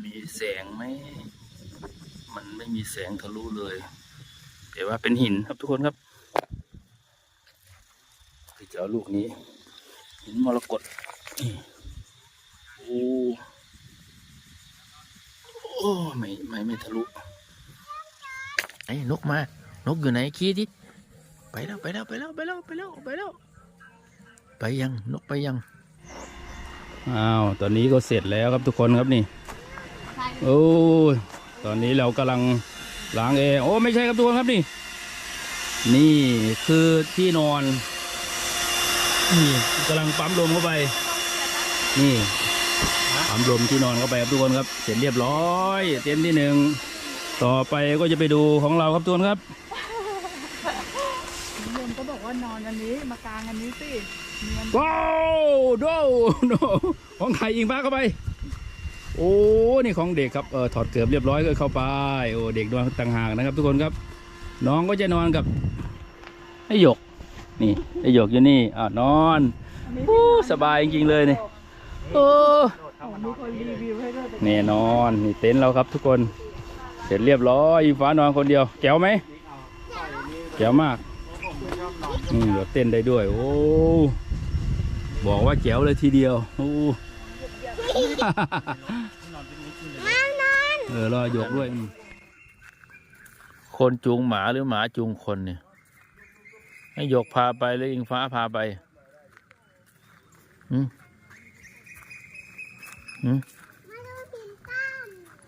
มีแสงไหมมันไม่มีแสงทะลุเลยแต่ว่าเป็นหินครับทุกคนครับที่จะเอาลูกนี้ หินมรกตนี่โอ้โอ้ไม่ไม่ไม่ทะลุไอ้นกมานกอยู่ไหนขี้ดิไปแล้วไปแล้วไปแล้วไปแล้วไปแล้วไปแล้วไปยังนกไปยังอ้าวตอนนี้ก็เสร็จแล้วครับทุกคนครับนี่ โอ้ยตอนนี้เรากำลังล้างเองโอ้ไม่ใช่ครับทุกคนครับนี่ นี่คือที่นอน นี่กำลังปั๊มลมเข้าไป นี่ปั๊มลมที่นอนเข้าไปครับทุกคนครับ เสร็จเรียบร้อย เต็นท์ที่หนึ่งต่อไปก็จะไปดูของเราครับทุกคนครับลุงก็บอกว่านอนอันนี้มากางอันนี้สิเนียนว้าวโดโดของไทยอิงฟ้าเข้าไป โอ้นี่ของเด็กครับเออถอดเกือบเรียบร้อยก็เข้าไปโอ้เด็กนอนต่างหากนะครับ ทุกคนครับ น้องก็จะนอนกับไอ้หยก นี่ไอ้หยกอยู่นี่อ่านอนอนโอ้สบายจริงๆเลยนี่โอ้นี่น่นอนนี่เต็นท์เราครับทุกคน เสร็จเรียบร้อยอิงฟ้านอนคนเดียวแก้วไหมแก้วมากอืมเดี๋ยวเต้นได้ด้วย โอ้บอกว่าแจ๋วเลยทีเดียวโอ้ เออรอยกด้วย คนจูงหมาหรือหมาจูงคนเนี่ย ให้ยกพาไปหรืออิงฟ้าพาไปอืมอืม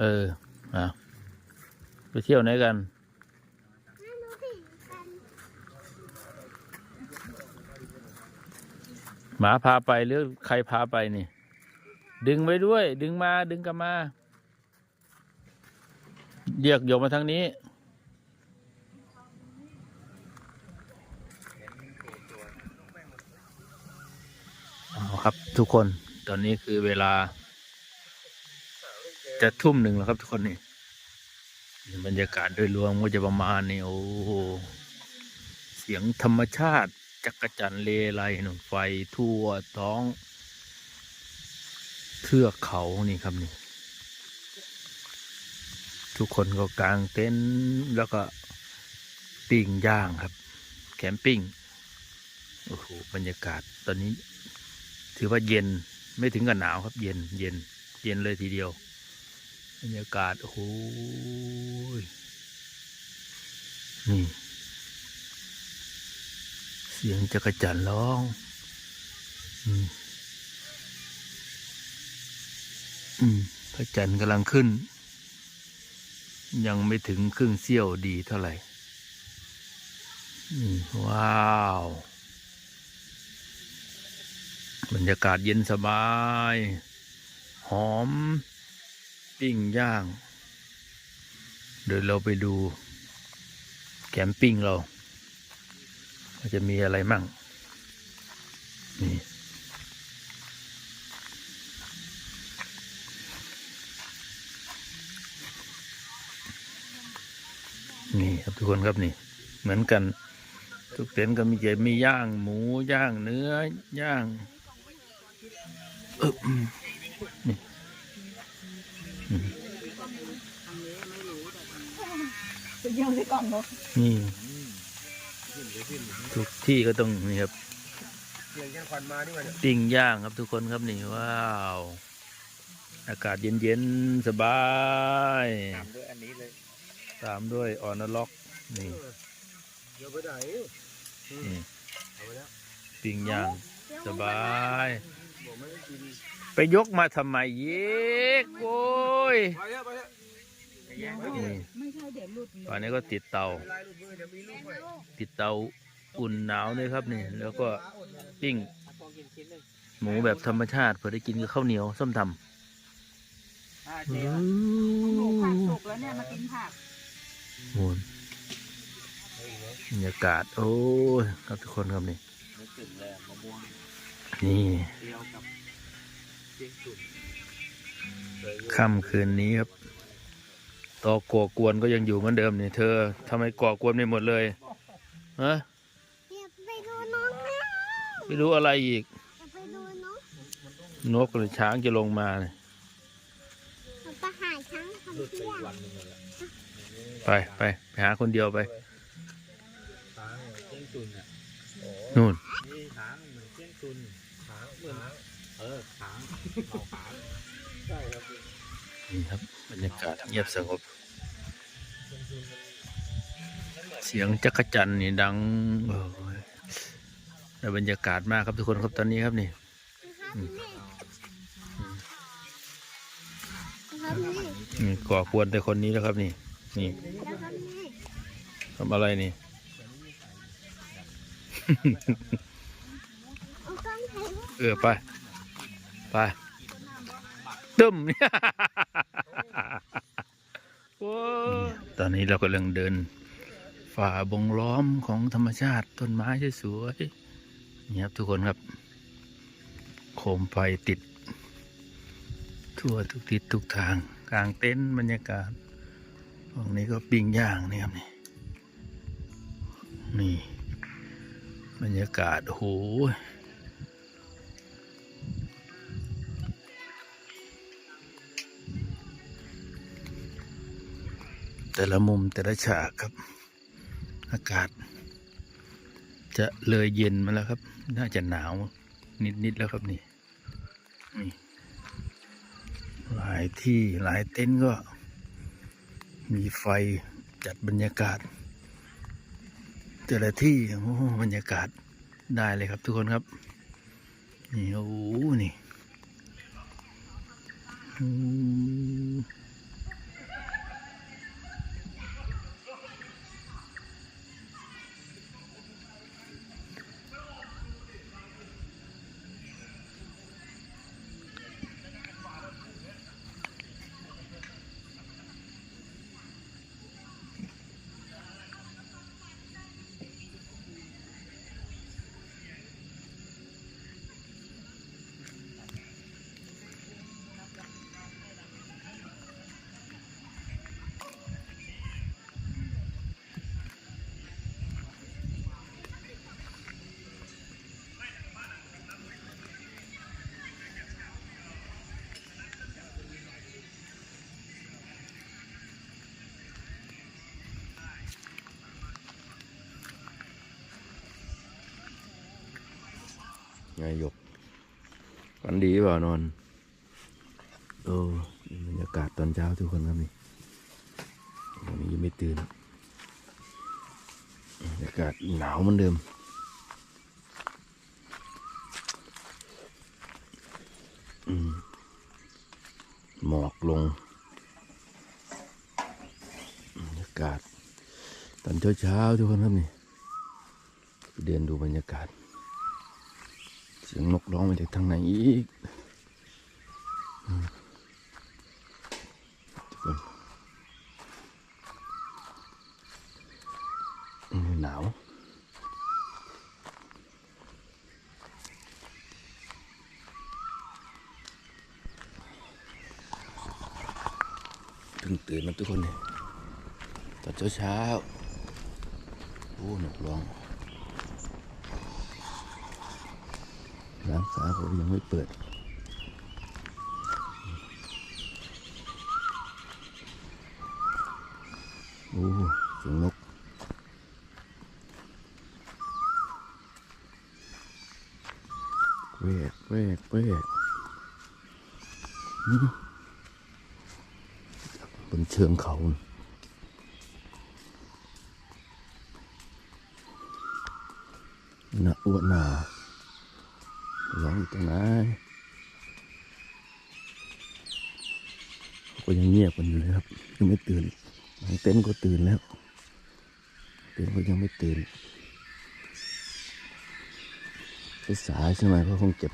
เอออะไปเที่ยวไหนกัน หมาพาไปหรือใครพาไปนี่ ดึงไว้ด้วย ดึงมาดึงกลับมา เรียกโยกมาทางนี้ ครับทุกคนตอนนี้คือเวลา จะทุ่มหนึ่งแล้วครับทุกคนนี่บรรยากาศโดยรวมก็จะประมาณนี้โอ้โหเสียงธรรมชาติ จักรจันเลไลหนุนไฟทั่วท้อง เทือกเขานี่ครับนี่ ทุกคนก็กางเต็นท์แล้วก็ปิ้งย่างครับ แคมปิ้งโอ้โหบรรยากาศตอนนี้ ถือว่าเย็นไม่ถึงกับหนาวครับ เย็นเย็น เย็นเลยทีเดียว บรรยากาศโอ้โหนี่ เสียงจักรจันร์ร้องอืมอืมพระจันทร์กำลังขึ้น ยังไม่ถึงครึ่งเสี้ยวดีเท่าไหร่ว้าว บรรยากาศเย็นสบาย หอม ปิ้งย่าง เดี๋ยวเราไปดู แคมปิ้งเราจะมีอะไรมั่ง นี่ นี่ครับทุกคนครับนี่ เหมือนกัน ทุกเต็นท์ก็มีจมีย่างหมูย่างเนื้อย่างเออนี่อืมจะเยี่ยมที่กล่องเนาะนี่ทุกที่ก็ต้องนี่ครับปิ้งย่างครับทุกคนครับนี่ว้าว อากาศเย็นๆ สบายตามด้วยอันนี้เลย ตามด้วยออนล็อกนี่เดี๋ยวไปไหนนี่เอาไปแล้วปิ้งย่างสบายบอกไม่ได้กินไปยกมาทำไมเย็กโว้ยไปแล้วไปแล้วนี่ไม่ใช่เดี๋ยวหลุดตอนนี้ก็ติดเตาเวลาลูกมือเดี๋ยวมีลูกไปติดเตาอุ่นหนาวเลยครับนี่ แล้วก็ปิ้งหมูแบบธรรมชาติเพื่อได้กินกับข้าวเหนียวส้มตำหนูผักสุกแล้วเนี่ยมากินผัก โอ้ยบรรยากาศ โอ้ยครับทุกคนครับนี่นึกถึงเลยมะม่วงนี่เดียวกับเจียงตุ่นค่ำคืนนี้ครับต่อก่อกวนก็ยังอยู่เหมือนเดิมนี่เธอทำไมก่อกวนไม่หมดเลยฮะอย่าไปดูน้องนะไม่รู้อะไรอีกอย่าไปดูน้องนกหรือช้างจะลงมาเนี่ยเอาปะายครั้งหลุดทำไปเที่ย ไปไปไปหาคนเดียวไปช้างเที่ยงตุนอะนู่น นี่ช้างเหมือนเที่ยงตุนช้างเหมือนเออช้างเอาช้างใช่ครับนี่ครับบรรยากาศเงียบสงบเสียงจักรจันนี่ดังโอ้ยได้บรรยากาศมากครับทุกคนครับตอนนี้ครับนี่ นะครับนี่นะครับนี่นี่ก่อควรแต่คนนี้แล้วครับนี่ นี่นะครับนี่ทำอะไรนี่ เอากล้องถ่ายรูปเออไป ไปตึ้มเนี่ยโอ้ตอนนี้เรากำลังเดิน ฝ่าบงล้อมของธรรมชาติต้นไม้สวยๆนี่ครับทุกคนครับ โคมไฟติด ทั่วทุกทิศทุกทาง กลางเต็นท์บรรยากาศ ตรงนี้ก็ปิ้งย่างนี่ครับนี่นี่ บรรยากาศโหแต่ละมุมแต่ละฉากครับ อากาศ จะเลยเย็นมาแล้วครับ น่าจะหนาวนิด ๆ แล้วครับนี่นี่หลายที่หลายเต็นท์ก็ มีไฟจัดบรรยากาศ แต่ละที่โอ้บรรยากาศได้เลยครับทุกคนครับ นี่โอ้นี่ ไงหยกฝันดีเปล่านอนโอ้บรรยากาศตอนเช้าทุกคนครับนี่วันนี้ยังไม่ตื่นบรรยากาศหนาวเหมือนเดิมหมอกลงบรรยากาศ ตอนเช้าๆทุกคนครับนี่เดินดูบรรยากาศ เสียงนกร้องมาจากทางไหนอีกทุกคนหนาวเพิ่งตื่นมาทุกคนเลยตอนเช้าๆโอ้นกร้อง ร้านค้าเขายังไม่เปิด โอ้เสียงนกเวกเวกเวกบนเชิงเขาน่ะน่ะอ้วนหนา ร้องอยู่ตรงไหนก็ยังเงียบกันอยู่เลยครับยังไม่ตื่นบางเต็นท์ก็ตื่นแล้วเต็นท์ก็ยังไม่ตื่นไปสายใช่ไหมก็คงเก็บ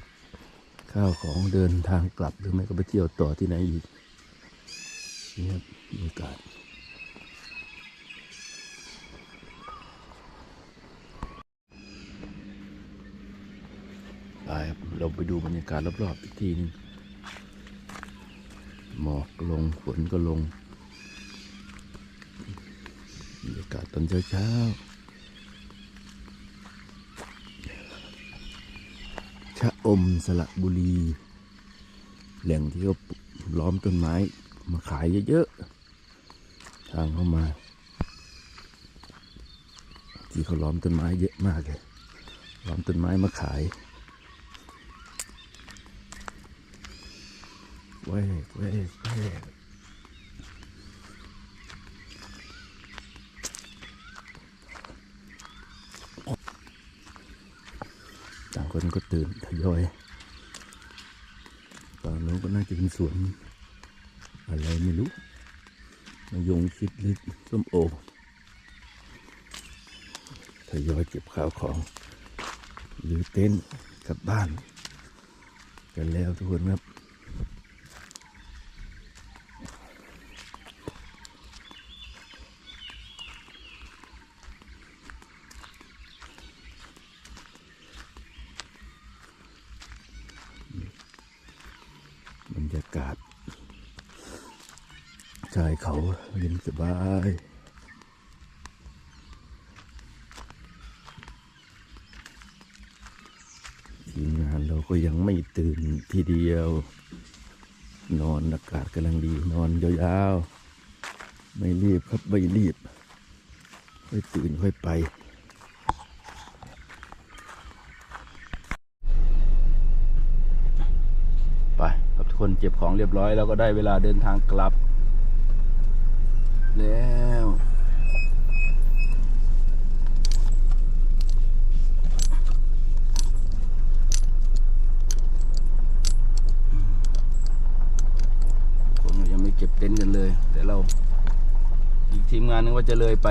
ข้าวของเดินทางกลับหรือไม่ก็ไปเที่ยวต่อที่ไหนอีกนี่ครับบรรยากาศไปครับ เราไปดูบรรยากาศรอบๆอีกทีหนึงหมอกลงฝนก็ลงบรรยากาศตอนเช้าๆชะอมสระบุรี แหล่งที่เขาล้อมต้นไม้มาขายเยอะๆ ทางเข้ามา ที่เขาล้อมต้นไม้เยอะมากเลยล้อมต้นไม้มาขาย เว้ยเว้ยเว้ยต่างคนก็ตื่นทยอยฝั่งโน้นก็น่าจะเป็นสวนอะไรไม่รู้มายงชิดหรือส้มโอทยอยเก็บข้าวของ หรือเต็นท์กลับบ้าน กันแล้วทุกคนครับ บรรยากาศ ชายเขาเย็นสบายทีมงานเราก็ยังไม่ตื่นทีเดียว นอนอากาศกำลังดีนอนยาวๆ ไม่รีบครับไม่รีบ ค่อยตื่นค่อยไปไปครับทุกคนเก็บของเรียบร้อยแล้วก็ได้เวลาเดินทางกลับ แล้วผมยังไม่เก็บเต็นท์กันเลย เดี๋ยวเรา อีกทีมงานนึงว่าจะเลยไป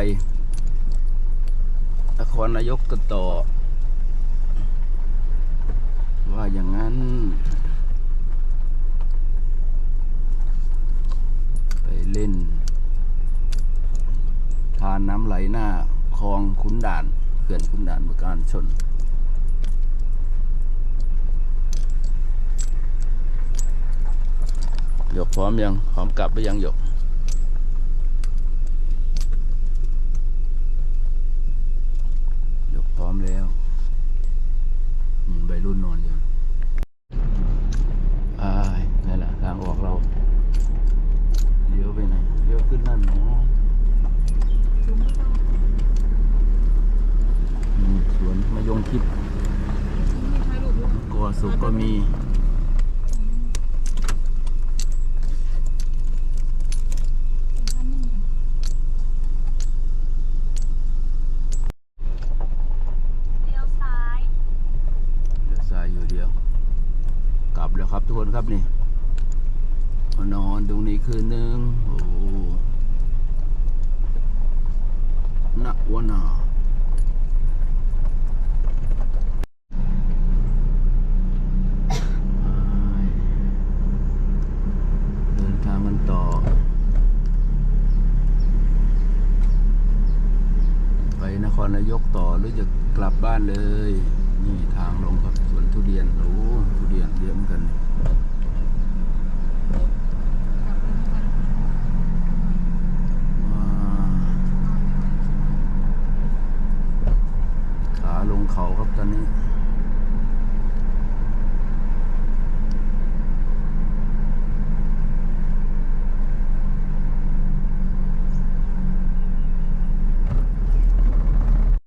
นครนายกกันต่อ ว่าอย่างนั้นไปเล่น ทานน้ำไหลหน้าคลองขุนด่านเขื่อนขุนด่านประการชน หยกพร้อมยัง พร้อมกลับหรือยังหยก หยกพร้อมแล้วอืมใบรุ่นนอนอยู่อ่ายนี่แหละทางออกเรา เลี้ยวไปไหน เลี้ยวขึ้นนั่นเนาะอืมสวนมะยงคิดกัวสุกก็ มี เลี้ยวซ้ายเดี๋ยวซ้ายอยู่เดียว กลับแล้วครับทุกคนครับนี่มานอนตรงนี้คืนนึง โอ้นักวนาเดินทางกันต่อ ไปนครนายกต่อหรือจะกลั บ้านเลย นี่ทางลงกับสวนทุเรียนโอ้ทุเรี